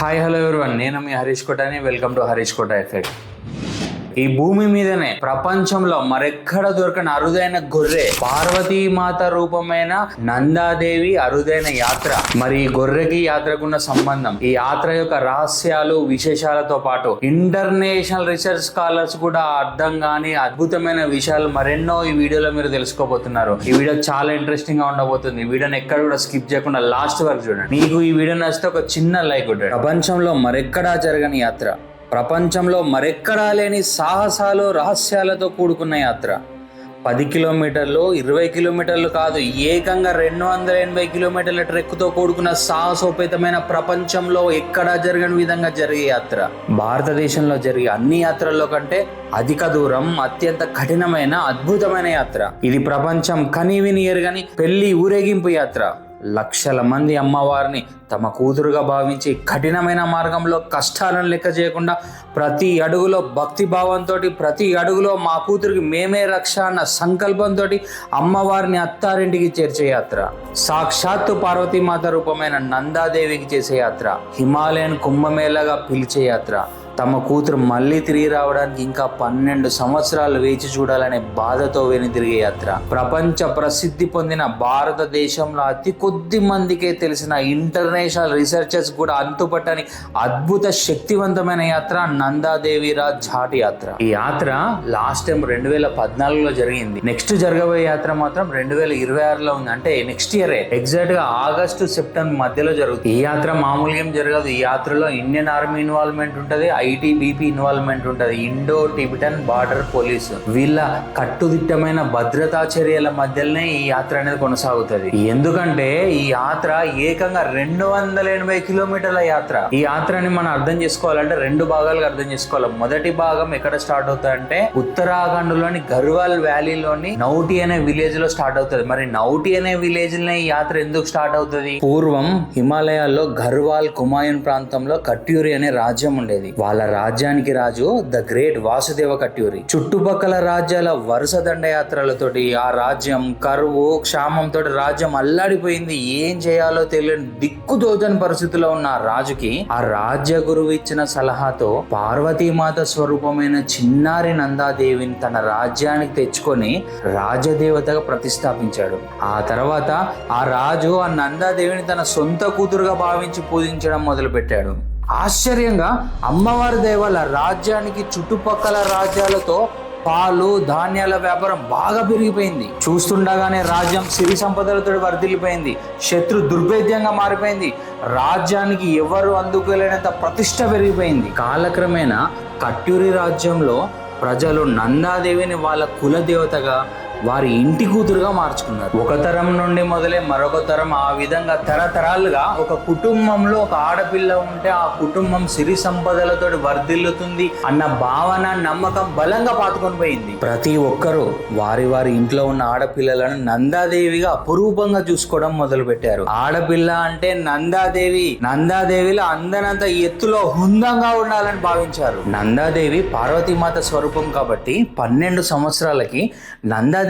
Hi hello everyone నేను మీ Harish Kotani. Welcome to Harish Kota effect ఈ భూమి మీదనే ప్రపంచంలో మరెక్కడ దొరకని అరుదైన గొర్రె పార్వతీమాత రూపమైన నందాదేవి అరుదైన యాత్ర. మరి ఈ గొర్రెకి యాత్రకున్న సంబంధం ఈ యాత్ర యొక్క రహస్యాలు విశేషాలతో పాటు ఇంటర్నేషనల్ రీసెర్చ్ స్కాలర్స్ కూడా అర్థం కాని అద్భుతమైన విషయాలు మరెన్నో ఈ వీడియోలో మీరు తెలుసుకోబోతున్నారు. ఈ వీడియో చాలా ఇంట్రెస్టింగ్గా ఉండబోతుంది. ఈ వీడియోని ఎక్కడ కూడా స్కిప్ చేయకుండా లాస్ట్ వరకు చూడండి. మీకు ఈ వీడియో నచ్చితే ఒక చిన్న లైక్ ఉంటాడు ప్రపంచంలో మరెక్కడా జరగని యాత్ర? ప్రపంచంలో మరెక్కడా లేని సాహసాలు రహస్యాలతో కూడుకున్న యాత్ర. పది కిలోమీటర్లు ఇరవై కిలోమీటర్లు కాదు ఏకంగా రెండు వందల ఎనభై కిలోమీటర్ల ట్రెక్తో కూడుకున్న సాహసోపేతమైన ప్రపంచంలో ఎక్కడా జరగని విధంగా జరిగే యాత్ర. భారతదేశంలో జరిగే అన్ని యాత్రల్లో కంటే అధిక దూరం అత్యంత కఠినమైన అద్భుతమైన యాత్ర. ఇది ప్రపంచం కనీవిని ఎరగని పెళ్ళి ఊరేగింపు యాత్ర. లక్షల మంది అమ్మవారిని తమ కూతురుగా భావించి కఠినమైన మార్గంలో కష్టాలను లెక్క చేయకుండా ప్రతి అడుగులో భక్తి భావంతో ప్రతి అడుగులో మా కూతురికి మేమే రక్ష అన్న సంకల్పంతో అమ్మవారిని అత్తారింటికి చేర్చే యాత్ర. సాక్షాత్తు పార్వతీమాత రూపమైన నందాదేవికి చేసే యాత్ర. హిమాలయన్ కుంభమేళగా పిలిచే యాత్ర. తమ కూతురు మళ్ళీ తిరిగి రావడానికి ఇంకా పన్నెండు సంవత్సరాలు వేచి చూడాలనే బాధతో వెనుదిరిగే యాత్ర. ప్రపంచ ప్రసిద్ధి పొందిన భారతదేశంలో అతి కొద్ది మందికే తెలిసిన ఇంటర్నేషనల్ రీసెర్చర్స్ కూడా అంతుపట్టని అద్భుత శక్తివంతమైన యాత్ర నందాదేవిరా రాజ్ ఝాట్ యాత్ర. ఈ యాత్ర లాస్ట్ టైం రెండు వేల పద్నాలుగులో జరిగింది. నెక్స్ట్ జరగబోయే యాత్ర మాత్రం రెండు వేల ఇరవై ఆరులో ఉంది. అంటే నెక్స్ట్ ఇయరే. ఎగ్జాక్ట్గా ఆగస్టు సెప్టెంబర్ మధ్యలో జరుగుతుంది. ఈ యాత్ర మామూలుగా ఏం జరగదు. ఈ యాత్రలో ఇండియన్ ఆర్మీ ఇన్వాల్వ్మెంట్ ఉంటుంది. ఐటీబీపీ ఇన్వాల్వ్మెంట్ ఉంటుంది. Indo Tibetan border police. వీళ్ళ కట్టుదిట్టమైన భద్రతా చర్యల మధ్యలోనే ఈ యాత్ర అనేది కొనసాగుతుంది. ఎందుకంటే ఈ యాత్ర ఏకంగా రెండు వందల ఎనభై కిలోమీటర్ల యాత్ర. ఈ యాత్రని మనం అర్థం చేసుకోవాలంటే రెండు భాగాలుగా అర్థం చేసుకోవాలి. మొదటి భాగం ఎక్కడ స్టార్ట్ అవుతుందంటే ఉత్తరాఖండ్లోని గర్వాల్ వ్యాలీలోని నౌటి అనే విలేజ్లో స్టార్ట్ అవుతుంది. మరి నౌటి అనే విలేజ్లో ఈ యాత్ర ఎందుకు స్టార్ట్ అవుతుంది? పూర్వం హిమాలయాల్లో గర్వాల్ కుమాయన్ ప్రాంతంలో కట్యూరి అనే రాజ్యం ఉండేది. వాళ్ళ రాజ్యానికి రాజు ద గ్రేట్ వాసుదేవ కట్యూరి. చుట్టుపక్కల రాజ్యాల వరుస దండయాత్రలతోటి ఆ రాజ్యం కరువు క్షామంతో రాజ్యం అల్లాడిపోయింది. ఏం చేయాలో తెలియని దిక్కుదోచని పరిస్థితిలో ఉన్న ఆ రాజుకి ఆ రాజ్య గురువు ఇచ్చిన సలహాతో పార్వతీమాత స్వరూపమైన చిన్నారి నందాదేవిని తన రాజ్యానికి తెచ్చుకొని రాజదేవతగా ప్రతిష్టాపించాడు. ఆ తర్వాత ఆ రాజు ఆ నందాదేవిని తన సొంత కూతురుగా భావించి పూజించడం మొదలుపెట్టాడు. ఆశ్చర్యంగా అమ్మవారి దేవాల రాజ్యానికి చుట్టుపక్కల రాజ్యాలతో పాలు ధాన్యాల వ్యాపారం బాగా పెరిగిపోయింది. చూస్తుండగానే రాజ్యం సిరి సంపదలతో వర్ధిల్లిపోయింది. శత్రు దుర్భేద్యంగా మారిపోయింది. రాజ్యానికి ఎవరు అందుకోలేనంత ప్రతిష్ట పెరిగిపోయింది. కాలక్రమేణా కట్టూరి రాజ్యంలో ప్రజలు నందాదేవిని వాళ్ళ కుల దేవతగా వారి ఇంటి కూతురుగా మార్చుకున్నారు. ఒక తరం నుండి మొదలై మరొక తరం ఆ విధంగా తరతరాలుగా ఒక కుటుంబంలో ఒక ఆడపిల్ల ఉంటే ఆ కుటుంబం సిరి సంపదలతో వర్ధిల్లుతుంది అన్న భావన నమ్మకం బలంగా పాతుకొని పోయింది. ప్రతి ఒక్కరూ వారి వారి ఇంట్లో ఉన్న ఆడపిల్లలను నందాదేవిగా అపురూపంగా చూసుకోవడం మొదలు పెట్టారు ఆడపిల్ల అంటే నందాదేవి. నందాదేవిలో అందనంత ఎత్తులో హుందంగా ఉండాలని భావించారు. నందాదేవి పార్వతీమాత స్వరూపం కాబట్టి పన్నెండు సంవత్సరాలకి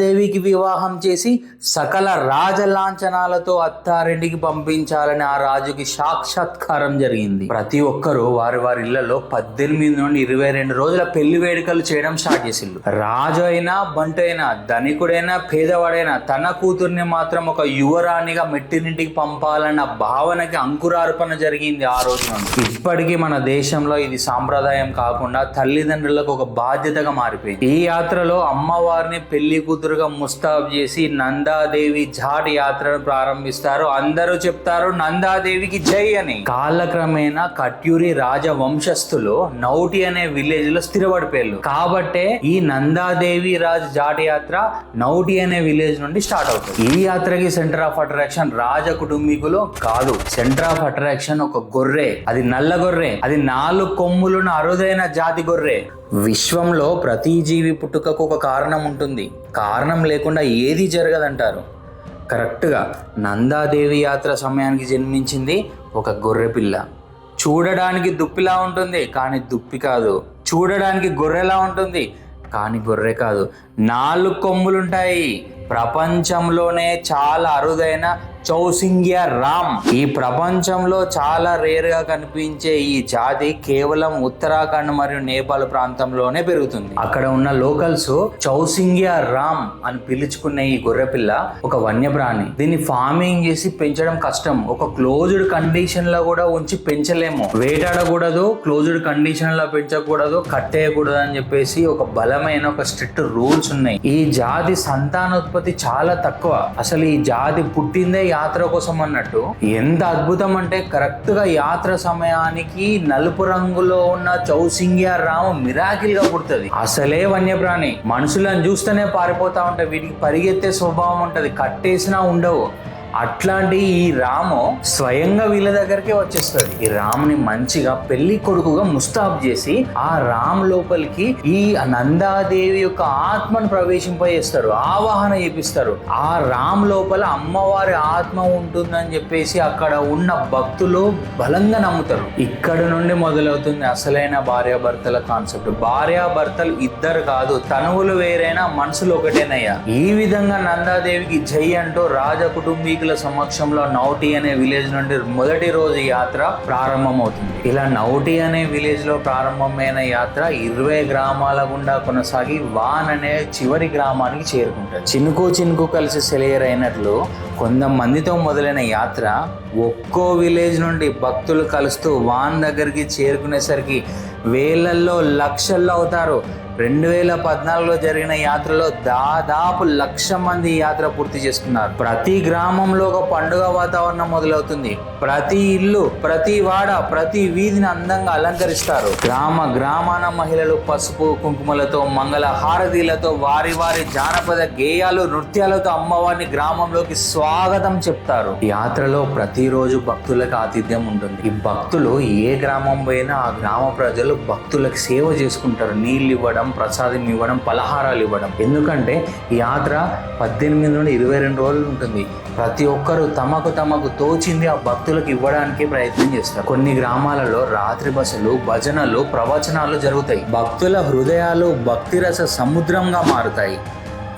సీతాదేవికి వివాహం చేసి సకల రాజలాంఛనాలతో అత్తారింటికి పంపించాలని ఆ రాజుకి సాక్షాత్కారం జరిగింది. ప్రతి ఒక్కరూ వారి వారి ఇళ్ళలో పద్దెనిమిది నుండి ఇరవై రెండు రోజుల పెళ్ళి వేడుకలు చేయడం స్టార్ట్ చేసిండు రాజు అయినా బంటు అయినా ధనికుడైనా పేదవాడైనా తన కూతుర్ని మాత్రం ఒక యువరాణిగా మెట్టినింటికి పంపాలన్న భావనకి అంకురార్పణ జరిగింది ఆ రోజు ఇప్పటికీ మన దేశంలో ఇది సాంప్రదాయం కాకుండా తల్లిదండ్రులకు ఒక బాధ్యతగా మారిపోయింది. ఈ యాత్రలో అమ్మవారిని పెళ్ళి కూతురు కూతురుగా ముస్తాబ్ చేసి నందాదేవి ఝాట్ యాత్రను ప్రారంభిస్తారు. అందరూ చెప్తారు నందాదేవికి జై అని. కాలక్రమేణా కట్యూరి రాజ వంశస్థులు నౌటి అనే విలేజ్లో స్థిరపడిపోయారు. కాబట్టే ఈ నందాదేవి రాజ్ జాట్ యాత్ర నౌటి అనే విలేజ్ నుండి స్టార్ట్ అవుతుంది. ఈ యాత్రకి సెంటర్ ఆఫ్ అట్రాక్షన్ రాజ కుటుంబీకులు కాదు. సెంటర్ ఆఫ్ అట్రాక్షన్ ఒక గొర్రె. అది నల్ల గొర్రె. అది నాలుగు కొమ్ములున్న అరుదైన జాతి గొర్రె. విశ్వంలో ప్రతి జీవి పుట్టుకకు ఒక కారణం ఉంటుంది. కారణం లేకుండా ఏది జరగదంటారు? కరెక్ట్గా నందాదేవి యాత్ర సమయానికి జన్మించింది ఒక గొర్రె పిల్ల. చూడడానికి దుప్పిలా ఉంటుంది కానీ దుప్పి కాదు. చూడడానికి గొర్రెలా ఉంటుంది కానీ గొర్రె కాదు. నాలుగు కొమ్ములుంటాయి. ప్రపంచంలోనే చాలా అరుదైన చౌసింగ్య రామ్. ఈ ప్రపంచంలో చాలా రేర్గా కనిపించే ఈ జాతి కేవలం ఉత్తరాఖండ్ మరియు నేపాల్ ప్రాంతంలోనే పెరుగుతుంది. అక్కడ ఉన్న లోకల్స్ చౌసింగ్య రామ్ అని పిలుచుకునే ఈ గొర్రెపిల్ల ఒక వన్యప్రాణి. దీన్ని ఫార్మింగ్ చేసి పెంచడం కష్టం. ఒక క్లోజ్డ్ కండిషన్లో కూడా ఉంచి పెంచలేము. వేటాడకూడదు క్లోజ్డ్ కండిషన్లో పెంచకూడదు కట్టేయకూడదు అని చెప్పేసి ఒక బలమైన ఒక స్ట్రిక్ట్ రూల్స్ ఉన్నాయి. ఈ జాతి సంతానోత్పత్తి చాలా తక్కువ. అసలు ఈ జాతి పుట్టిందే యాత్ర కోసం అన్నట్టు. ఎంత అద్భుతం అంటే కరెక్ట్గా యాత్ర సమయానికి నలుపు రంగులో ఉన్న చౌసింగ్యా రాము మిరాకిల్గా పుడుతుంది. అసలే వన్యప్రాణి. మనుషులను చూస్తేనే పారిపోతా ఉంటాయి వీటికి పరిగెత్తే స్వభావం ఉంటది. కట్టేసినా ఉండవు. అట్లాంటి ఈ రాము స్వయంగా వీళ్ళ దగ్గరికి వచ్చేస్తుంది ఈ రాముని మంచిగా పెళ్ళి కొడుకుగా ముస్తాబ్ చేసి ఆ రామ్ లోపలికి ఈ నందాదేవి యొక్క ఆత్మను ప్రవేశింపజేస్తారు ఆవాహన చేపిస్తారు. ఆ రామ్ లోపల అమ్మవారి ఆత్మ ఉంటుందని చెప్పేసి అక్కడ ఉన్న భక్తులు బలంగా నమ్ముతారు. ఇక్కడ నుండి మొదలవుతుంది అసలైన భార్యాభర్తల కాన్సెప్ట్. భార్యాభర్తలు ఇద్దరు కాదు తనువులు వేరైనా మనసులు ఒకటేనయ్యా. ఈ విధంగా నందాదేవికి జై అంటూ రాజ కుటుంబీ కుటుంబీకుల సమక్షంలో నౌటి అనే విలేజ్ నుండి మొదటి రోజు యాత్ర ప్రారంభమవుతుంది. ఇలా నౌటి అనే విలేజ్లో ప్రారంభమైన యాత్ర ఇరవై గ్రామాల గుండా కొనసాగి వాన్ అనే చివరి గ్రామానికి చేరుకుంటారు చినుకు చినుకు కలిసి సెలయర్ అయినట్లు కొంతమందితో మొదలైన యాత్ర ఒక్కో విలేజ్ నుండి భక్తులు కలుస్తూ వాన్ దగ్గరికి చేరుకునేసరికి వేలల్లో లక్షల్లో అవుతారు. రెండు వేల పద్నాలుగులో జరిగిన యాత్రలో దాదాపు లక్ష మంది యాత్ర పూర్తి చేసుకున్నారు. ప్రతి గ్రామంలో ఒక పండుగ వాతావరణం మొదలవుతుంది. ప్రతి ఇల్లు ప్రతి వాడ ప్రతి వీధిని అందంగా అలంకరిస్తారు. గ్రామ గ్రామాన మహిళలు పసుపు కుంకుమలతో మంగళ హారతీలతో వారి వారి జానపద గేయాలు నృత్యాలతో అమ్మవారిని గ్రామంలోకి స్వాగతం చెప్తారు. యాత్రలో ప్రతిరోజు భక్తులకు ఆతిథ్యం ఉంటుంది. ఈ భక్తులు ఏ గ్రామం పోయినా ఆ గ్రామ ప్రజలు భక్తులకు సేవ చేసుకుంటారు. నీళ్ళు ఇవ్వడం ప్రసాదం ఇవ్వడం పలహారాలు ఇవ్వడం. ఎందుకంటే యాత్ర పద్దెనిమిది నుండి ఇరవై రెండు రోజులు ఉంటుంది. ప్రతి ఒక్కరూ తమకు తమకు తోచింది ఆ భక్తులకు ఇవ్వడానికి ప్రయత్నం చేస్తారు. కొన్ని గ్రామాలలో రాత్రి బసలు భజనలు ప్రవచనాలు జరుగుతాయి. భక్తుల హృదయాలు భక్తిరస సముద్రంగా మారుతాయి.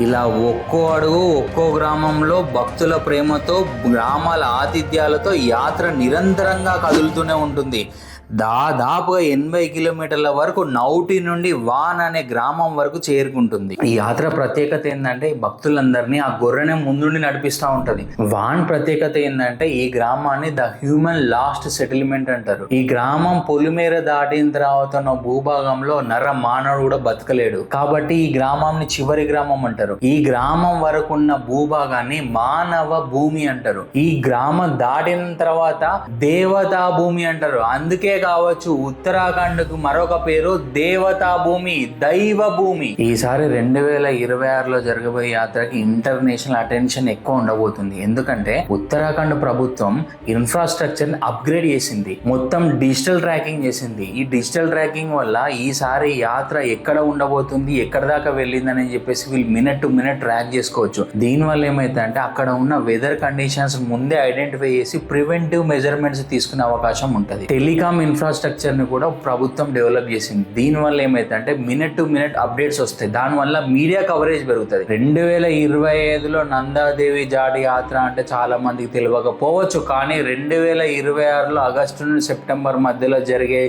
ఇలా ఒక్కో అడుగు ఒక్కో గ్రామంలో భక్తుల ప్రేమతో గ్రామాల ఆతిథ్యాలతో యాత్ర నిరంతరంగా కదులుతూనే ఉంటుంది. దాదాపుగా ఎనభై కిలోమీటర్ల వరకు నౌటి నుండి వాన్ అనే గ్రామం వరకు చేరుకుంటుంది. ఈ యాత్ర ప్రత్యేకత ఏంటంటే భక్తులందరినీ ఆ గొర్రెనే ముందుండి నడిపిస్తూ ఉంటుంది. వాన్ ప్రత్యేకత ఏంటంటే ఈ గ్రామాన్ని ద హ్యూమన్ లాస్ట్ సెటిల్మెంట్ అంటారు. ఈ గ్రామం పొలిమేర దాటిన తర్వాత ఉన్న భూభాగంలో నర మానవుడు కూడా బతకలేడు. కాబట్టి ఈ గ్రామాన్ని చివరి గ్రామం అంటారు. ఈ గ్రామం వరకు ఉన్న భూభాగాన్ని మానవ భూమి అంటారు. ఈ గ్రామం దాటిన తర్వాత దేవతా భూమి అంటారు. అందుకే కావచ్చు ఉత్తరాఖండ్కు మరొక పేరు దేవతా భూమి దైవ భూమి. ఈసారి రెండు వేల ఇరవై ఆరులో జరగబోయే యాత్రకి ఇంటర్నేషనల్ అటెన్షన్ ఎక్కువ ఉండబోతుంది. ఎందుకంటే ఉత్తరాఖండ్ ప్రభుత్వం ఇన్ఫ్రాస్ట్రక్చర్ అప్గ్రేడ్ చేసింది. మొత్తం డిజిటల్ ట్రాకింగ్ చేసింది. ఈ డిజిటల్ ట్రాకింగ్ వల్ల ఈసారి యాత్ర ఎక్కడ ఉండబోతుంది ఎక్కడ దాకా వెళ్ళిందని చెప్పేసి వీళ్ళు మినిట్ టు మినిట్ ట్రాక్ చేసుకోవచ్చు. దీని వల్ల ఏమైతే అంటే అక్కడ ఉన్న వెదర్ కండిషన్స్ ముందే ఐడెంటిఫై చేసి ప్రివెంటివ్ మెజర్మెంట్స్ తీసుకునే అవకాశం ఉంటుంది. టెలికామ్ ఇన్ఫ్రాస్ట్రక్చర్ని కూడా ప్రభుత్వం డెవలప్ చేసింది. దీనివల్ల ఏమైతే అంటే మినిట్ టు మినిట్ అప్డేట్స్ వస్తాయి. దానివల్ల మీడియా కవరేజ్ పెరుగుతుంది. రెండు వేల ఇరవై ఐదులో నందాదేవి జాడి యాత్ర అంటే చాలా మందికి తెలియకపోవచ్చు. కానీ రెండు వేల ఇరవై ఆరులో ఆగస్టు నుండి సెప్టెంబర్ మధ్యలో జరిగే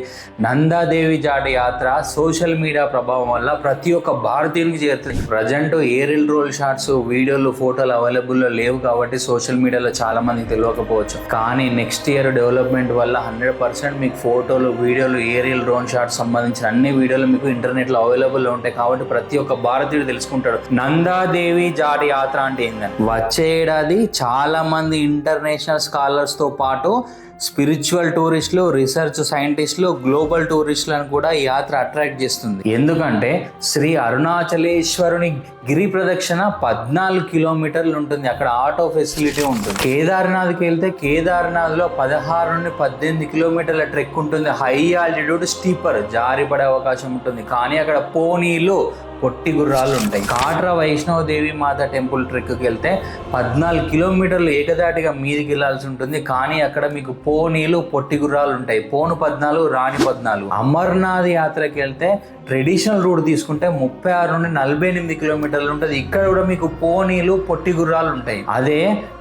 నందాదేవి జాడి యాత్ర సోషల్ మీడియా ప్రభావం వల్ల ప్రతి ఒక్క భారతీయునికి చేరుతుంది. ప్రజెంట్ ఏరిల్ రోల్ షాట్స్ వీడియోలు ఫోటోలు అవైలబుల్లో లేవు కాబట్టి సోషల్ మీడియాలో చాలా మందికి తెలియకపోవచ్చు. కానీ నెక్స్ట్ ఇయర్ డెవలప్మెంట్ వల్ల హండ్రెడ్ పర్సెంట్ మీకు ఫోటోలు వీడియోలు ఏరియల్ డ్రోన్ షాట్స్ సంబంధించిన అన్ని వీడియోలు మీకు ఇంటర్నెట్లో అవైలబుల్లో ఉంటాయి. కాబట్టి ప్రతి ఒక్క భారతీయుడు తెలుసుకుంటాడు. నందాదేవి జాడి యాత్ర అంటే ఏంటంటే వచ్చే ఏడాది చాలా మంది ఇంటర్నేషనల్ స్కాలర్స్తో పాటు స్పిరిచువల్ టూరిస్టులు రీసెర్చ్ సైంటిస్టులు గ్లోబల్ టూరిస్టులను కూడా ఈ యాత్ర అట్రాక్ట్ చేస్తుంది. ఎందుకంటే శ్రీ అరుణాచలేశ్వరుని గిరి ప్రదక్షిణ పద్నాలుగు కిలోమీటర్లు ఉంటుంది. అక్కడ ఆటో ఫెసిలిటీ ఉంటుంది. కేదార్నాథ్కి వెళ్తే కేదార్నాథ్లో పదహారు నుండి పద్దెనిమిది కిలోమీటర్ల ట్రెక్ ఉంటుంది. High altitude steeper. జారి పడే అవకాశం ఉంటుంది. కానీ అక్కడ పోనీలు పొట్టి గుర్రాలు ఉంటాయి. కాట్రా వైష్ణవదేవి మాత టెంపుల్ ట్రెక్కి వెళ్తే పద్నాలుగు కిలోమీటర్లు ఏకదాటిగా మీదికి వెళ్ళాల్సి ఉంటుంది. కానీ అక్కడ మీకు పోనీలు పొట్టి గుర్రాలు ఉంటాయి. పోను పద్నాలుగు రాణి పద్నాలుగు. అమర్నాథ్ యాత్రకి వెళ్తే ట్రెడిషనల్ రూట్ తీసుకుంటే ముప్పై ఆరు నుండి నలభై ఎనిమిది కిలోమీటర్లు ఉంటుంది. ఇక్కడ కూడా మీకు పోనీలు పొట్టి గుర్రాలు ఉంటాయి. అదే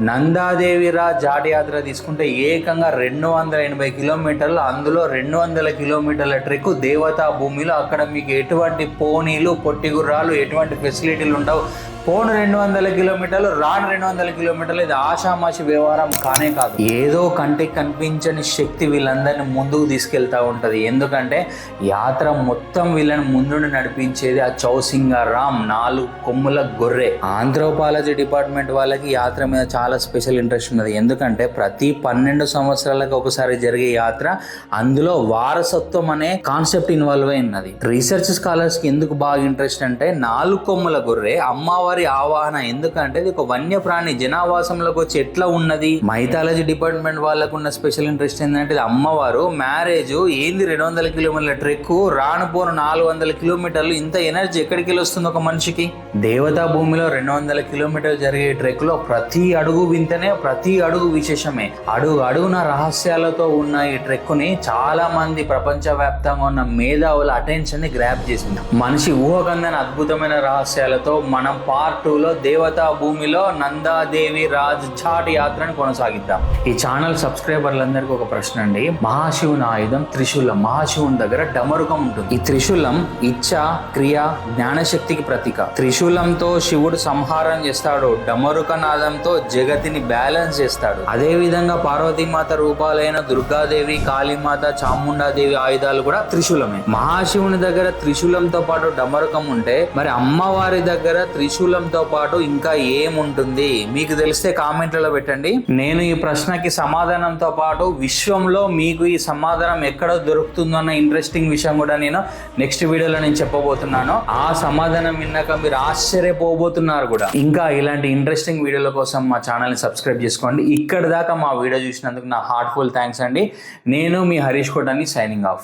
నందాదేవిరా జాటి యాత్ర తీసుకుంటే ఏకంగా రెండు వందల ఎనభై కిలోమీటర్లు అందులో రెండు వందల కిలోమీటర్ల ట్రెక్ దేవతా భూమిలో అక్కడ మీకు ఎటువంటి పోనీలు పొట్టి గుర్రాలు ఎటువంటి ఫెసిలిటీలు ఉండవు. పోను రెండు వందల కిలోమీటర్లు రాను రెండు వందల కిలోమీటర్లు ఇది ఆషామాషి వ్యవహారం కానే కాదు. ఏదో కంటికి కనిపించని శక్తి వీళ్ళందరినీ ముందుకు తీసుకెళ్తా ఉంటుంది. ఎందుకంటే యాత్ర మొత్తం వీళ్ళని ముందుండి నడిపించేది ఆ చౌసింగ రామ్ నాలుగు కొమ్ముల గొర్రె. ఆంథ్రోపాలజీ డిపార్ట్మెంట్ వాళ్ళకి యాత్ర మీద చాలా స్పెషల్ ఇంట్రెస్ట్ ఉన్నది. ఎందుకంటే ప్రతి పన్నెండు సంవత్సరాలకు ఒకసారి జరిగే యాత్ర అందులో వారసత్వం అనే కాన్సెప్ట్ ఇన్వాల్వ్ అయి ఉన్నది. రీసెర్చ్ స్కాలర్స్కి ఎందుకు బాగా ఇంట్రెస్ట్ అంటే నాలుగు కొమ్ముల గొర్రె వారి ఆవాహన. ఎందుకంటే ఇది ఒక వన్యప్రాణి. జనావాసంలోకి వచ్చి ఎట్లా ఉన్నది? మైథాలజీ డిపార్ట్మెంట్ వాళ్ళకు ఉన్న స్పెషల్ ఇంట్రెస్ట్ ఏంటంటే ఇది అమ్మవారు. మ్యారేజ్ ఏంది రెండు వందల కిలోమీటర్ల ట్రెక్ రాను పోను నాలుగు వందల కిలోమీటర్లు ఇంత ఎనర్జీ ఎక్కడికి వస్తుంది ఒక మనిషికి? దేవతా భూమిలో రెండు వందల కిలోమీటర్లు జరిగే ట్రెక్లో ప్రతి అడుగు వింతనే ప్రతి అడుగు విశేషమే. అడుగు అడుగున రహస్యాలతో ఉన్న ఈ ట్రెక్ని చాలా మంది ప్రపంచవ్యాప్తంగా ఉన్న మేధావుల అటెన్షన్ని గ్రాప్ చేసింది. మనిషి ఊహకందని అద్భుతమైన రహస్యాలతో మనం పా పార్ట్ టూలో దేవతా భూమిలో నందాదేవి రాజ్ ఛాట్ యాత్రను కొనసాగిద్దాం. ఈ ఛానల్ సబ్స్క్రైబర్లందరికీ ఒక ప్రశ్న అండి. మహాశివుని ఆయుధం త్రిశూలం. మహాశివుని దగ్గర డమరుకం ఉంటుంది. ఈ త్రిశూలం ఇచ్చ క్రియ జ్ఞానశక్తికి ప్రతీక. త్రిశూలంతో శివుడు సంహారం చేస్తాడు. డమరుక నాదంతో జగతిని బ్యాలెన్స్ చేస్తాడు. అదే విధంగా పార్వతీమాత రూపాలైన దుర్గాదేవి కాళీమాత చాముండాదేవి ఆయుధాలు కూడా త్రిశూలమే. మహాశివుని దగ్గర త్రిశూలంతో పాటు డమరుకం ఉంటే మరి అమ్మవారి దగ్గర త్రిశూలం త్రిశూలంతో పాటు ఇంకా ఏముంటుంది? మీకు తెలిస్తే కామెంట్లలో పెట్టండి. నేను ఈ ప్రశ్నకి సమాధానంతో పాటు విశ్వంలో మీకు ఈ సమాధానం ఎక్కడ దొరుకుతుందన్న ఇంట్రెస్టింగ్ విషయం కూడా నేను నెక్స్ట్ వీడియోలో నేను చెప్పబోతున్నాను. ఆ సమాధానం విన్నాక మీరు ఆశ్చర్యపోబోతున్నారు కూడా. ఇంకా ఇలాంటి ఇంట్రెస్టింగ్ వీడియోల కోసం మా ఛానల్ని సబ్స్క్రైబ్ చేసుకోండి. ఇక్కడ దాకా మా వీడియో చూసినందుకు నా హార్ట్ఫుల్ థ్యాంక్స్ అండి. నేను మీ హరీష్ కోటాని సైనింగ్ ఆఫ్